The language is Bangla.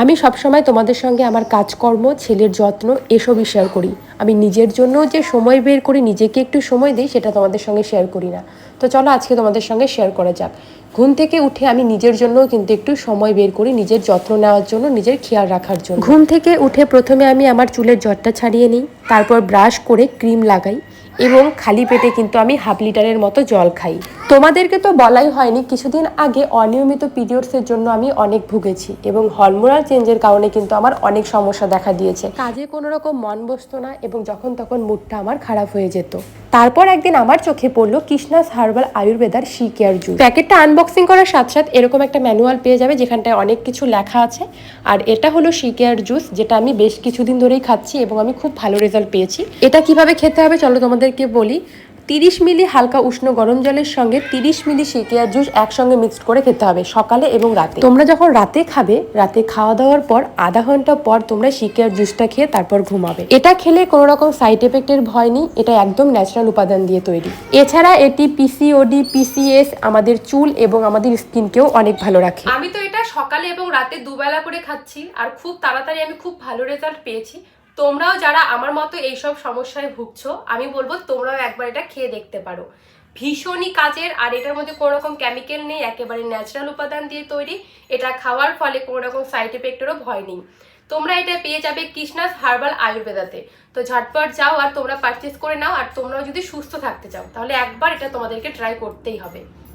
আমি সবসময় তোমাদের সঙ্গে আমার কাজকর্ম, ছেলের যত্ন এসবই শেয়ার করি। আমি নিজের জন্য যে সময় বের করি, নিজেকে একটু সময় দিই, সেটা তোমাদের সঙ্গে শেয়ার করি না। তো চলো আজকে তোমাদের সঙ্গে শেয়ার করা যাক। ঘুম থেকে উঠে আমি নিজের জন্যও কিন্তু একটু সময় বের করি, নিজের যত্ন নেওয়ার জন্য, নিজের খেয়াল রাখার জন্য। ঘুম থেকে উঠে প্রথমে আমি আমার চুলের জটটা ছাড়িয়ে নিই, তারপর ব্রাশ করে ক্রিম লাগাই। এবং খালি পেটে কিন্তু আমি হাফ লিটারের মতো জল খাই। তোমাদেরকে তো বলাই হয়নি, কিছুদিন আগে অনিয়মিত পিরিয়ডসের জন্য আমি অনেক ভুগেছি এবং হরমোনাল চেঞ্জের কারণে কিন্তু আমার অনেক সমস্যা দেখা দিয়েছে। কাজে কোনো রকম মন বসতো না এবং যখন তখন মুডটা আমার খারাপ হয়ে যেত। তারপর একদিন আমার চোখে পড়ল কৃষ্ণাস হার্বাল আয়ুর্বেদার সি কেয়ার জুস। প্যাকেটটা আনবক্সিং করার সাথে সাথে এরকম একটা ম্যানুয়াল পেয়ে যাবে যেখানটায় অনেক কিছু লেখা আছে। আর এটা হলো সি কেয়ার জুস, যেটা আমি বেশ কিছুদিন ধরেই খাচ্ছি এবং আমি খুব ভালো রেজাল্ট পেয়েছি। এটা কীভাবে খেতে হবে চলো তোমাদেরকে বলি। তিরিশ মিলি হালকা উষ্ণ গরম জলের সঙ্গে তিরিশ মিলি সিকিয়ার জুস একসঙ্গে মিক্সড করে খেতে হবে সকালে এবং রাতে। তোমরা যখন রাতে খাবে, রাতে খাওয়া দাওয়ার পর আধা ঘণ্টা পর তোমরা সিকিয়ার জুসটা খেয়ে তারপর ঘুমাবে। এটা খেলে কোনো রকম সাইড এফেক্টের ভয় নেই, এটা একদম ন্যাচারাল উপাদান দিয়ে তৈরি। এছাড়া এটি পিসিওডি পিসিএস আমাদের চুল এবং আমাদের স্কিনকেও অনেক ভালো রাখে। আমি তো এটা সকালে এবং রাতে দুবেলা করে খাচ্ছি, আর খুব তাড়াতাড়ি আমি খুব ভালো রেজাল্ট পেয়েছি। তোমরাও যারা আমার মতো এইসব সমস্যায় ভুগছো, আমি বলব তোমরাও একবার এটা খেয়ে দেখতে পারো। ভীষণই কাজের, আর এটার মধ্যে কোনো রকম কেমিক্যাল নেই, একেবারে ন্যাচারাল উপাদান দিয়ে তৈরি। এটা খাওয়ার ফলে কোনো রকম সাইড এফেক্টেরও ভয় নেই। তোমরা এটা পেয়ে যাবে কৃষ্ণাস হার্বাল আয়ুর্বেদাতে। তো ঝটপট যাও আর তোমরা পারচেস করে নাও, আর তোমরাও যদি সুস্থ থাকতে চাও, তাহলে একবার এটা তোমাদেরকে ট্রাই করতেই হবে।